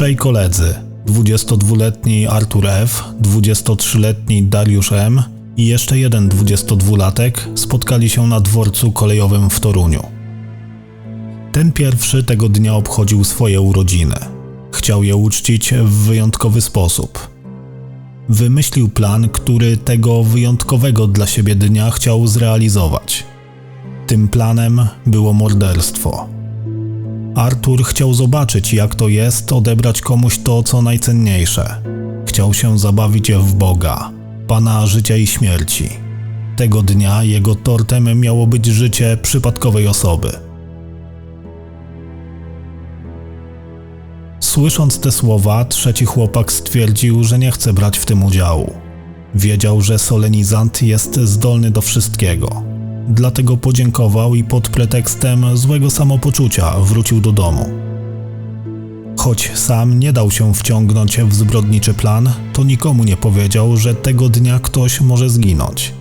Trzej koledzy, 22-letni Artur F., 23-letni Dariusz M. i jeszcze jeden 22-latek spotkali się na dworcu kolejowym w Toruniu. Ten pierwszy tego dnia obchodził swoje urodziny. Chciał je uczcić w wyjątkowy sposób. Wymyślił plan, który tego wyjątkowego dla siebie dnia chciał zrealizować. Tym planem było morderstwo. Artur chciał zobaczyć, jak to jest odebrać komuś to, co najcenniejsze. Chciał się zabawić w Boga, Pana życia i śmierci. Tego dnia jego tortem miało być życie przypadkowej osoby. Słysząc te słowa, trzeci chłopak stwierdził, że nie chce brać w tym udziału. Wiedział, że solenizant jest zdolny do wszystkiego. Dlatego podziękował i pod pretekstem złego samopoczucia wrócił do domu. Choć sam nie dał się wciągnąć w zbrodniczy plan, to nikomu nie powiedział, że tego dnia ktoś może zginąć.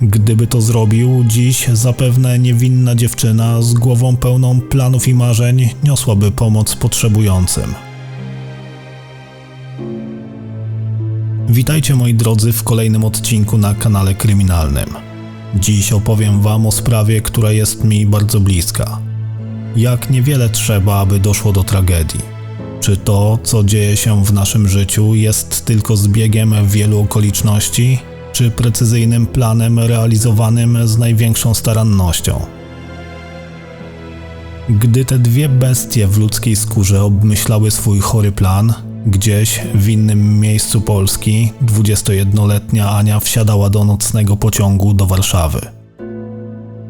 Gdyby to zrobił, dziś zapewne niewinna dziewczyna z głową pełną planów i marzeń niosłaby pomoc potrzebującym. Witajcie moi drodzy w kolejnym odcinku na kanale kryminalnym. Dziś opowiem Wam o sprawie, która jest mi bardzo bliska. Jak niewiele trzeba, aby doszło do tragedii. Czy to, co dzieje się w naszym życiu, jest tylko zbiegiem wielu okoliczności, czy precyzyjnym planem realizowanym z największą starannością? Gdy te dwie bestie w ludzkiej skórze obmyślały swój chory plan, Gdzieś w innym miejscu Polski 21-letnia Ania wsiadała do nocnego pociągu do Warszawy.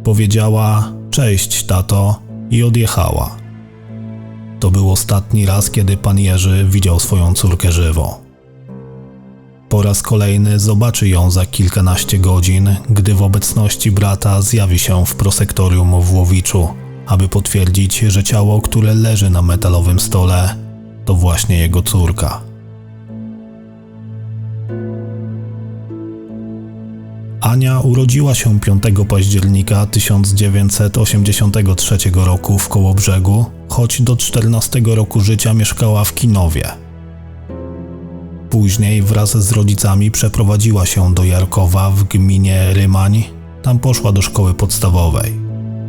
Powiedziała: Cześć, tato, i odjechała. To był ostatni raz, kiedy pan Jerzy widział swoją córkę żywo. Po raz kolejny zobaczy ją za kilkanaście godzin, gdy w obecności brata zjawi się w prosektorium w Łowiczu, aby potwierdzić, że ciało, które leży na metalowym stole, to właśnie jego córka. Ania urodziła się 5 października 1983 roku w Kołobrzegu, choć do 14 roku życia mieszkała w Kinowie. Później wraz z rodzicami przeprowadziła się do Jarkowa w gminie Rymań, tam poszła do szkoły podstawowej.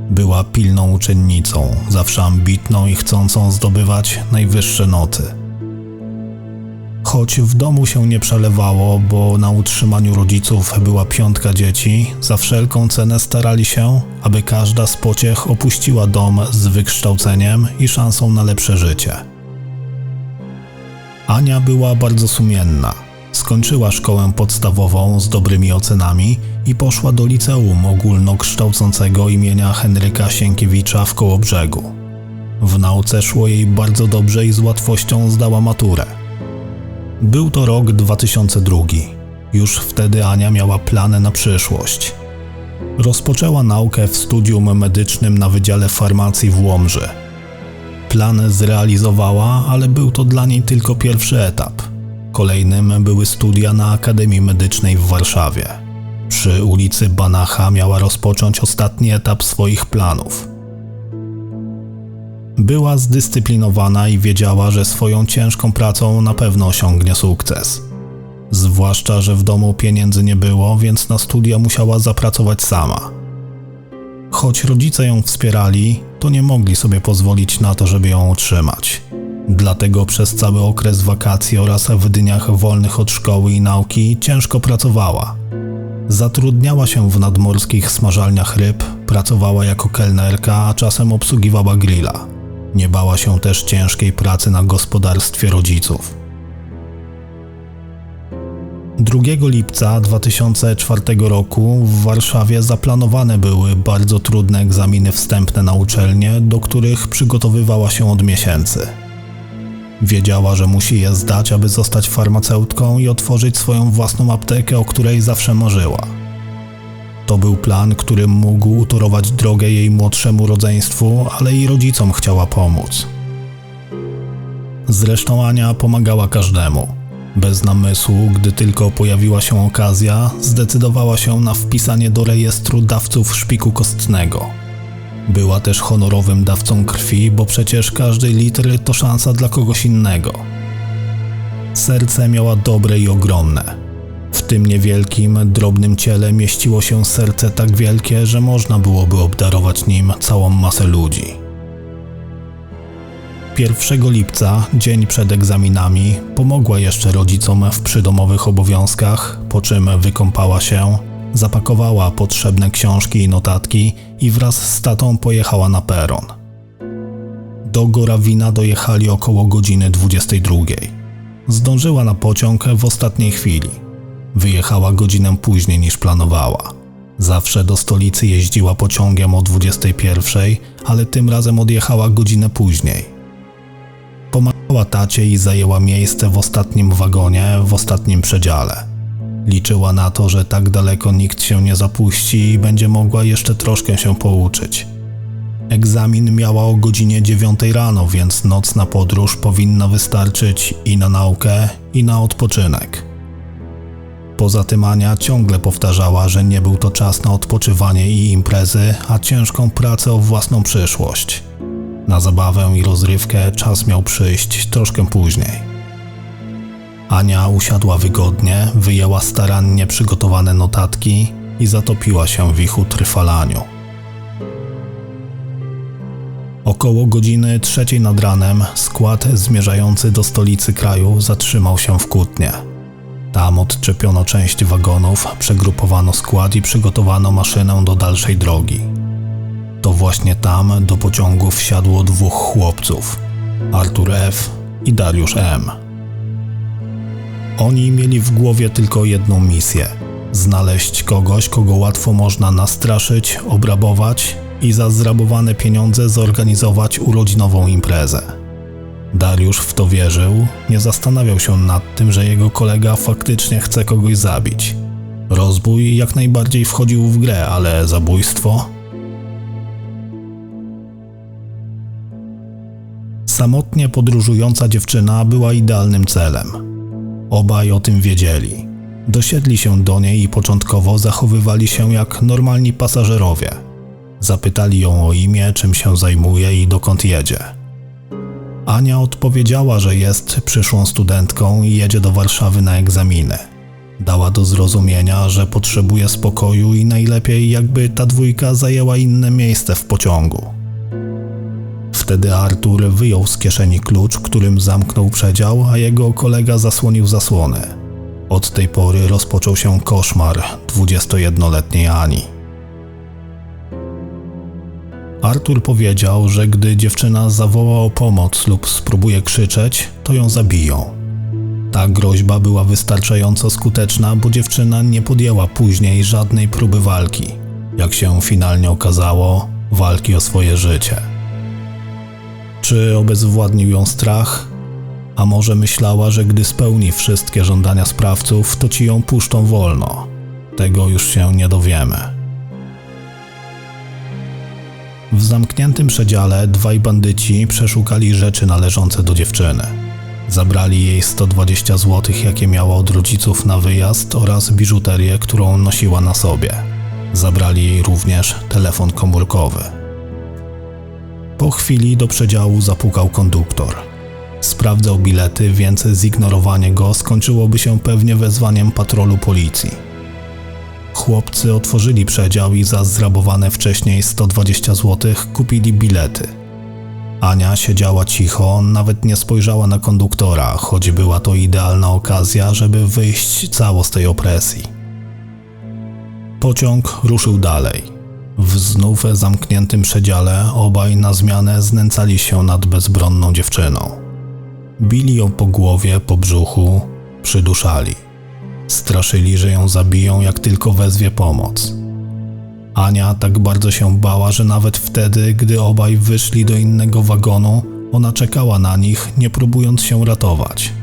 Była pilną uczennicą, zawsze ambitną i chcącą zdobywać najwyższe noty. Choć w domu się nie przelewało, bo na utrzymaniu rodziców była piątka dzieci, za wszelką cenę starali się, aby każda z pociech opuściła dom z wykształceniem i szansą na lepsze życie. Ania była bardzo sumienna. Skończyła szkołę podstawową z dobrymi ocenami i poszła do liceum ogólnokształcącego imienia Henryka Sienkiewicza w Kołobrzegu. W nauce szło jej bardzo dobrze i z łatwością zdała maturę. Był to rok 2002. Już wtedy Ania miała plany na przyszłość. Rozpoczęła naukę w studium medycznym na Wydziale Farmacji w Łomży. Plan zrealizowała, ale był to dla niej tylko pierwszy etap. Kolejnym były studia na Akademii Medycznej w Warszawie. Przy ulicy Banacha miała rozpocząć ostatni etap swoich planów. Była zdyscyplinowana i wiedziała, że swoją ciężką pracą na pewno osiągnie sukces. Zwłaszcza, że w domu pieniędzy nie było, więc na studia musiała zapracować sama. Choć rodzice ją wspierali, to nie mogli sobie pozwolić na to, żeby ją utrzymać. Dlatego przez cały okres wakacji oraz w dniach wolnych od szkoły i nauki ciężko pracowała. Zatrudniała się w nadmorskich smażalniach ryb, pracowała jako kelnerka, a czasem obsługiwała grilla. Nie bała się też ciężkiej pracy na gospodarstwie rodziców. 2 lipca 2004 roku w Warszawie zaplanowane były bardzo trudne egzaminy wstępne na uczelnię, do których przygotowywała się od miesięcy. Wiedziała, że musi je zdać, aby zostać farmaceutką i otworzyć swoją własną aptekę, o której zawsze marzyła. To był plan, który mógł utorować drogę jej młodszemu rodzeństwu, ale i rodzicom chciała pomóc. Zresztą Ania pomagała każdemu. Bez namysłu, gdy tylko pojawiła się okazja, zdecydowała się na wpisanie do rejestru dawców szpiku kostnego. Była też honorowym dawcą krwi, bo przecież każdy litr to szansa dla kogoś innego. Serce miała dobre i ogromne. W tym niewielkim, drobnym ciele mieściło się serce tak wielkie, że można byłoby obdarować nim całą masę ludzi. 1 lipca, dzień przed egzaminami, pomogła jeszcze rodzicom w przydomowych obowiązkach, po czym wykąpała się, zapakowała potrzebne książki i notatki i wraz z tatą pojechała na peron. Do Gorawina dojechali około godziny 22. Zdążyła na pociąg w ostatniej chwili. Wyjechała godzinę później niż planowała. Zawsze do stolicy jeździła pociągiem o 21, ale tym razem odjechała godzinę później. Pomagała tacie i zajęła miejsce w ostatnim wagonie, w ostatnim przedziale. Liczyła na to, że tak daleko nikt się nie zapuści i będzie mogła jeszcze troszkę się pouczyć. Egzamin miała o godzinie 9 rano, więc nocna podróż powinna wystarczyć i na naukę, i na odpoczynek. Poza tym Ania ciągle powtarzała, że nie był to czas na odpoczywanie i imprezy, a ciężką pracę o własną przyszłość. Na zabawę i rozrywkę czas miał przyjść troszkę później. Ania usiadła wygodnie, wyjęła starannie przygotowane notatki i zatopiła się w ich utrwalaniu. Około godziny trzeciej nad ranem skład zmierzający do stolicy kraju zatrzymał się w Kutnie. Tam odczepiono część wagonów, przegrupowano skład i przygotowano maszynę do dalszej drogi. To właśnie tam do pociągu wsiadło dwóch chłopców: Artur F. i Dariusz M. Oni mieli w głowie tylko jedną misję: znaleźć kogoś, kogo łatwo można nastraszyć, obrabować i za zrabowane pieniądze zorganizować urodzinową imprezę. Dariusz w to wierzył, nie zastanawiał się nad tym, że jego kolega faktycznie chce kogoś zabić. Rozbój jak najbardziej wchodził w grę, ale zabójstwo? Samotnie podróżująca dziewczyna była idealnym celem. Obaj o tym wiedzieli. Dosiedli się do niej i początkowo zachowywali się jak normalni pasażerowie. Zapytali ją o imię, czym się zajmuje i dokąd jedzie. Ania odpowiedziała, że jest przyszłą studentką i jedzie do Warszawy na egzaminy. Dała do zrozumienia, że potrzebuje spokoju i najlepiej jakby ta dwójka zajęła inne miejsce w pociągu. Wtedy Artur wyjął z kieszeni klucz, którym zamknął przedział, a jego kolega zasłonił zasłonę. Od tej pory rozpoczął się koszmar 21-letniej Ani. Artur powiedział, że gdy dziewczyna zawoła o pomoc lub spróbuje krzyczeć, to ją zabiją. Ta groźba była wystarczająco skuteczna, bo dziewczyna nie podjęła później żadnej próby walki. Jak się finalnie okazało, walki o swoje życie. Czy obezwładnił ją strach? A może myślała, że gdy spełni wszystkie żądania sprawców, to ci ją puszczą wolno? Tego już się nie dowiemy. W zamkniętym przedziale dwaj bandyci przeszukali rzeczy należące do dziewczyny. Zabrali jej 120 zł, jakie miała od rodziców na wyjazd oraz biżuterię, którą nosiła na sobie. Zabrali jej również telefon komórkowy. Po chwili do przedziału zapukał konduktor. Sprawdzał bilety, więc zignorowanie go skończyłoby się pewnie wezwaniem patrolu policji. Chłopcy otworzyli przedział i za zrabowane wcześniej 120 zł kupili bilety. Ania siedziała cicho, nawet nie spojrzała na konduktora, choć była to idealna okazja, żeby wyjść cało z tej opresji. Pociąg ruszył dalej. W znów zamkniętym przedziale obaj na zmianę znęcali się nad bezbronną dziewczyną. Bili ją po głowie, po brzuchu, przyduszali. Straszyli, że ją zabiją, jak tylko wezwie pomoc. Ania tak bardzo się bała, że nawet wtedy, gdy obaj wyszli do innego wagonu, ona czekała na nich, nie próbując się ratować.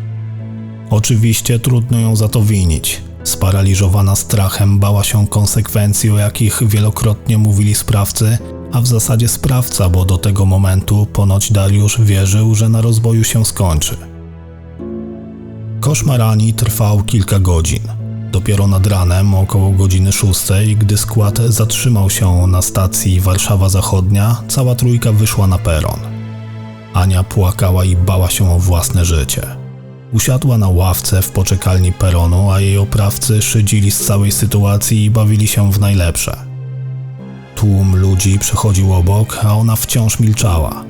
Oczywiście trudno ją za to winić. Sparaliżowana strachem bała się konsekwencji, o jakich wielokrotnie mówili sprawcy, a w zasadzie sprawca, bo do tego momentu ponoć Dariusz wierzył, że na rozboju się skończy. Koszmar Ani trwał kilka godzin. Dopiero nad ranem, około godziny 6, gdy skład zatrzymał się na stacji Warszawa Zachodnia, cała trójka wyszła na peron. Ania płakała i bała się o własne życie. Usiadła na ławce w poczekalni peronu, a jej oprawcy szydzili z całej sytuacji i bawili się w najlepsze. Tłum ludzi przechodził obok, a ona wciąż milczała.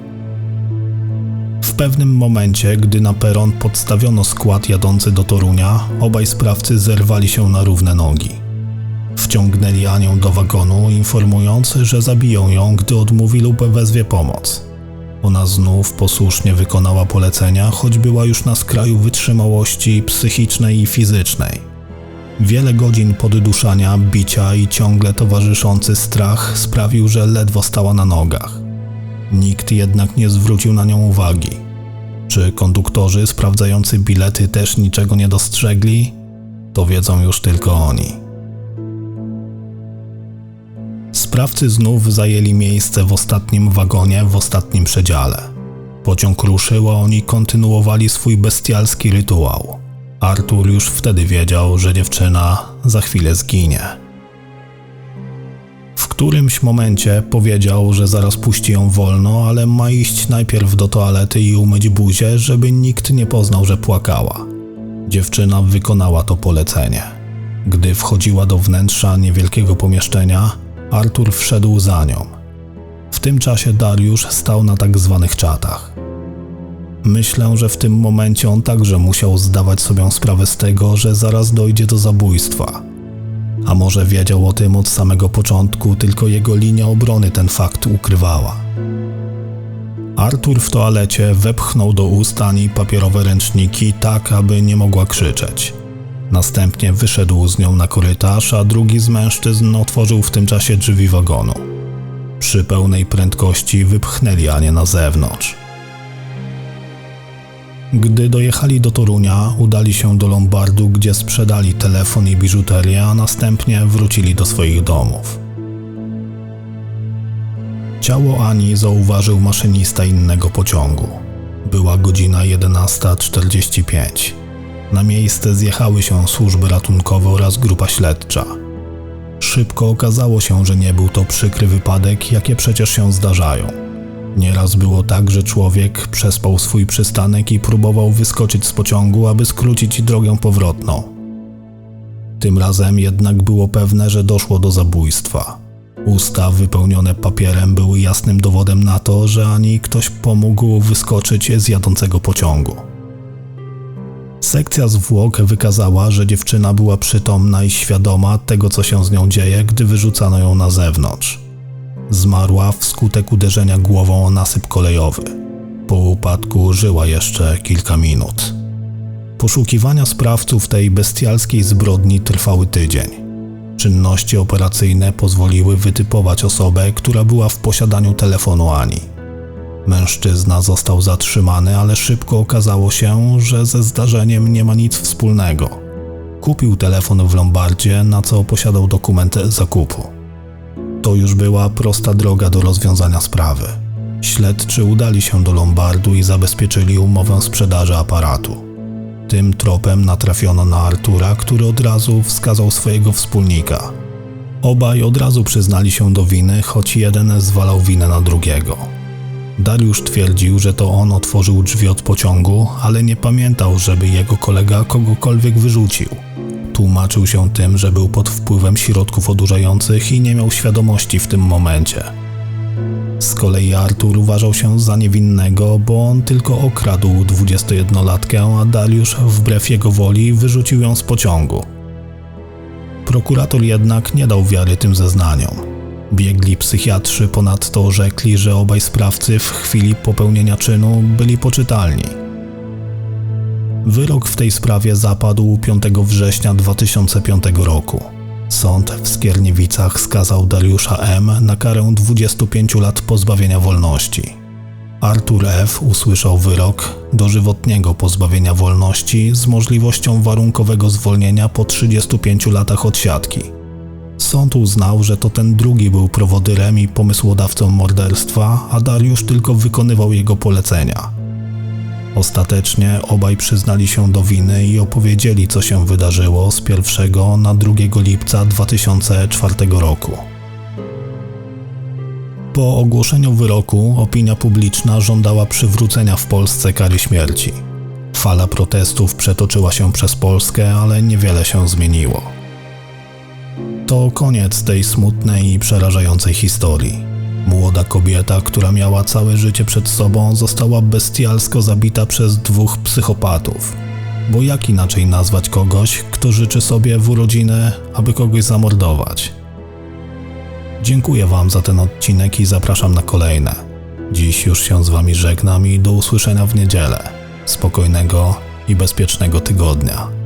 W pewnym momencie, gdy na peron podstawiono skład jadący do Torunia, obaj sprawcy zerwali się na równe nogi. Wciągnęli Anię do wagonu, informując, że zabiją ją, gdy odmówi lub wezwie pomoc. Ona znów posłusznie wykonała polecenia, choć była już na skraju wytrzymałości psychicznej i fizycznej. Wiele godzin podduszania, bicia i ciągle towarzyszący strach sprawił, że ledwo stała na nogach. Nikt jednak nie zwrócił na nią uwagi. Czy konduktorzy sprawdzający bilety też niczego nie dostrzegli? To wiedzą już tylko oni. Sprawcy znów zajęli miejsce w ostatnim wagonie, w ostatnim przedziale. Pociąg ruszył, a oni kontynuowali swój bestialski rytuał. Artur już wtedy wiedział, że dziewczyna za chwilę zginie. W którymś momencie powiedział, że zaraz puści ją wolno, ale ma iść najpierw do toalety i umyć buzię, żeby nikt nie poznał, że płakała. Dziewczyna wykonała to polecenie. Gdy wchodziła do wnętrza niewielkiego pomieszczenia, Artur wszedł za nią. W tym czasie Dariusz stał na tak zwanych czatach. Myślę, że w tym momencie on także musiał zdawać sobie sprawę z tego, że zaraz dojdzie do zabójstwa. A może wiedział o tym od samego początku, tylko jego linia obrony ten fakt ukrywała. Artur w toalecie wepchnął do ust Ani papierowe ręczniki tak, aby nie mogła krzyczeć. Następnie wyszedł z nią na korytarz, a drugi z mężczyzn otworzył w tym czasie drzwi wagonu. Przy pełnej prędkości wypchnęli Anię na zewnątrz. Gdy dojechali do Torunia, udali się do Lombardu, gdzie sprzedali telefon i biżuterię, a następnie wrócili do swoich domów. Ciało Ani zauważył maszynista innego pociągu. Była godzina 11.45. Na miejsce zjechały się służby ratunkowe oraz grupa śledcza. Szybko okazało się, że nie był to przykry wypadek, jakie przecież się zdarzają. Nieraz było tak, że człowiek przespał swój przystanek i próbował wyskoczyć z pociągu, aby skrócić drogę powrotną. Tym razem jednak było pewne, że doszło do zabójstwa. Usta wypełnione papierem były jasnym dowodem na to, że ani ktoś pomógł wyskoczyć z jadącego pociągu. Sekcja zwłok wykazała, że dziewczyna była przytomna i świadoma tego, co się z nią dzieje, gdy wyrzucano ją na zewnątrz. Zmarła wskutek uderzenia głową o nasyp kolejowy. Po upadku żyła jeszcze kilka minut. Poszukiwania sprawców tej bestialskiej zbrodni trwały tydzień. Czynności operacyjne pozwoliły wytypować osobę, która była w posiadaniu telefonu Ani. Mężczyzna został zatrzymany, ale szybko okazało się, że ze zdarzeniem nie ma nic wspólnego. Kupił telefon w Lombardzie, na co posiadał dokument zakupu. To już była prosta droga do rozwiązania sprawy. Śledczy udali się do Lombardu i zabezpieczyli umowę sprzedaży aparatu. Tym tropem natrafiono na Artura, który od razu wskazał swojego wspólnika. Obaj od razu przyznali się do winy, choć jeden zwalał winę na drugiego. Dariusz twierdził, że to on otworzył drzwi od pociągu, ale nie pamiętał, żeby jego kolega kogokolwiek wyrzucił. Tłumaczył się tym, że był pod wpływem środków odurzających i nie miał świadomości w tym momencie. Z kolei Artur uważał się za niewinnego, bo on tylko okradł 21-latkę, a Dariusz wbrew jego woli wyrzucił ją z pociągu. Prokurator jednak nie dał wiary tym zeznaniom. Biegli psychiatrzy ponadto orzekli, że obaj sprawcy w chwili popełnienia czynu byli poczytalni. Wyrok w tej sprawie zapadł 5 września 2005 roku. Sąd w Skierniewicach skazał Dariusza M. na karę 25 lat pozbawienia wolności. Artur F. usłyszał wyrok dożywotniego pozbawienia wolności z możliwością warunkowego zwolnienia po 35 latach odsiadki. Sąd uznał, że to ten drugi był prowodyrem i pomysłodawcą morderstwa, a Dariusz tylko wykonywał jego polecenia. Ostatecznie obaj przyznali się do winy i opowiedzieli, co się wydarzyło z 1 na 2 lipca 2004 roku. Po ogłoszeniu wyroku opinia publiczna żądała przywrócenia w Polsce kary śmierci. Fala protestów przetoczyła się przez Polskę, ale niewiele się zmieniło. To koniec tej smutnej i przerażającej historii. Młoda kobieta, która miała całe życie przed sobą, została bestialsko zabita przez dwóch psychopatów. Bo jak inaczej nazwać kogoś, kto życzy sobie w urodziny, aby kogoś zamordować? Dziękuję Wam za ten odcinek i zapraszam na kolejne. Dziś już się z Wami żegnam i do usłyszenia w niedzielę. Spokojnego i bezpiecznego tygodnia.